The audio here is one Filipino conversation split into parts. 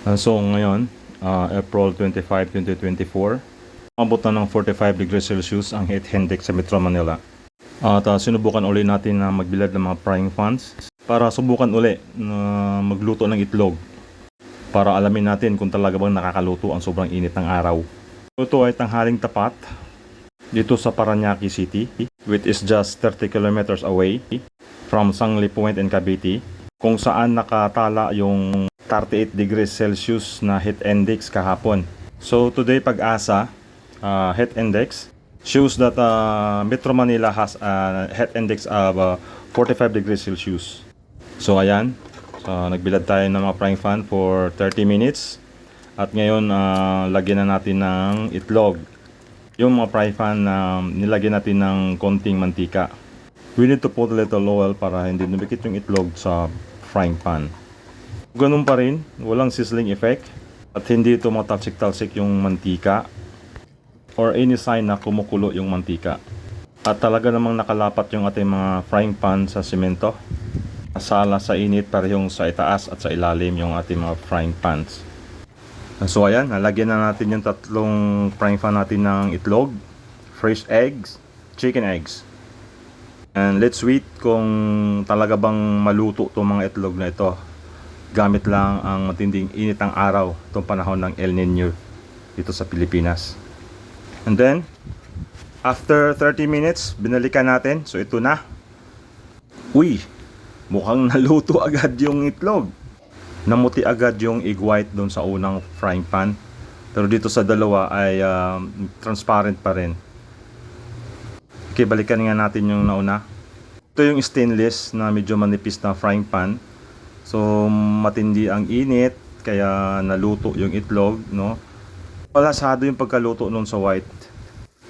Uh, so ngayon, uh, April 25, 2024, umabot na ng 45 degrees Celsius ang heat index sa Metro Manila. At uh, sinubukan uli natin na magbilad ng mga frying pans para subukan uli na magluto ng itlog para alamin natin kung talaga bang nakakaluto ang sobrang init ng araw. Ito ay tanghaling tapat dito sa Paranaque City which is just 30 kilometers away from Sangli Point and Cavite kung saan nakatala yung 38 degrees Celsius na heat index kahapon. So today pag-asa uh, heat index shows that uh, Metro Manila has a heat index of uh, 45 degrees Celsius. So ayan, so, nagbilad tayo ng mga frying pan for 30 minutes. At ngayon, uh, lagyan na natin ng itlog. Yung mga frying pan na nilagyan natin ng konting mantika. We need to put a little oil para hindi numikit yung itlog sa frying pan. Ganun pa rin, walang sizzling effect. At hindi ito matalsik-talsik yung mantika or any sign na kumukulo yung mantika. At talaga namang nakalapat yung ating mga frying pan sa simento. Asala sa init parehong sa itaas at sa ilalim yung ating mga frying pans. So ayan, nalagyan na natin yung tatlong frying pan natin ng itlog, fresh eggs, chicken eggs. And let's wait kung talaga bang maluto itong mga itlog na ito. Gamit lang ang matinding init ng araw itong panahon ng El Nino dito sa Pilipinas. And then, after 30 minutes, binalikan natin. So ito na. Uy, mukhang naluto agad yung itlog. Namuti agad yung egg white doon sa unang frying pan. Pero dito sa dalawa ay um, transparent pa rin. Okay, balikan nga natin yung nauna. Ito yung stainless na medyo manipis na frying pan. So, matindi ang init, kaya naluto yung itlog, no? Palasado yung pagkaluto nun sa white.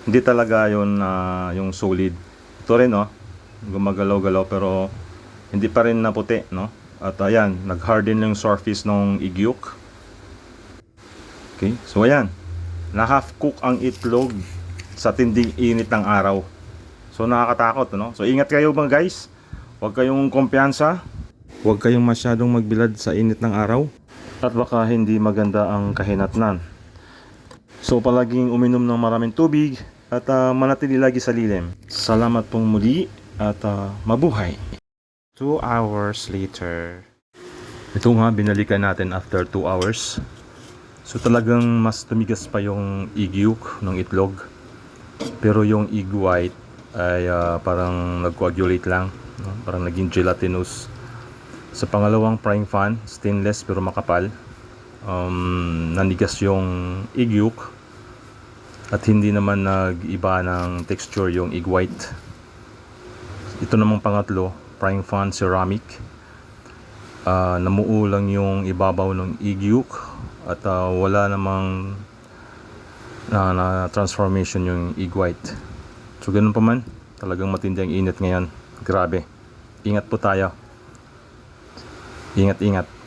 Hindi talaga yun na yung solid. Ito rin, no? Gumagalaw-galaw pero hindi pa rin naputi, no? At ayan, nag-harden yung surface ng igyok. Okay, so ayan. Na-half cook ang itlog sa tinding init ng araw. So nakakatakot, no? So ingat kayo mga guys. Huwag kayong kumpiyansa. Huwag kayong masyadong magbilad sa init ng araw. At baka hindi maganda ang kahinatnan. So palaging uminom ng maraming tubig at ah, manatili lagi sa lilim. Salamat pong muli at ah, mabuhay. Two hours later. Ito nga, binalikan natin after 2 hours. So talagang mas tumigas pa yung yolk ng itlog. Pero yung egg white ay ah, parang nag-coagulate lang. No? Parang naging gelatinous. Sa pangalawang frying pan, stainless pero makapal. Um, nanigas yung egg yolk. At hindi naman nag-iba ng texture yung egg white. Ito namang pangatlo, frying pan ceramic. Ah, namuo lang yung ibabaw ng egg yolk at ah, wala namang na, na transformation yung egg white. So ganun pa man, talagang matindi ang init ngayon. Grabe. Ingat po tayo. Ingat-ingat.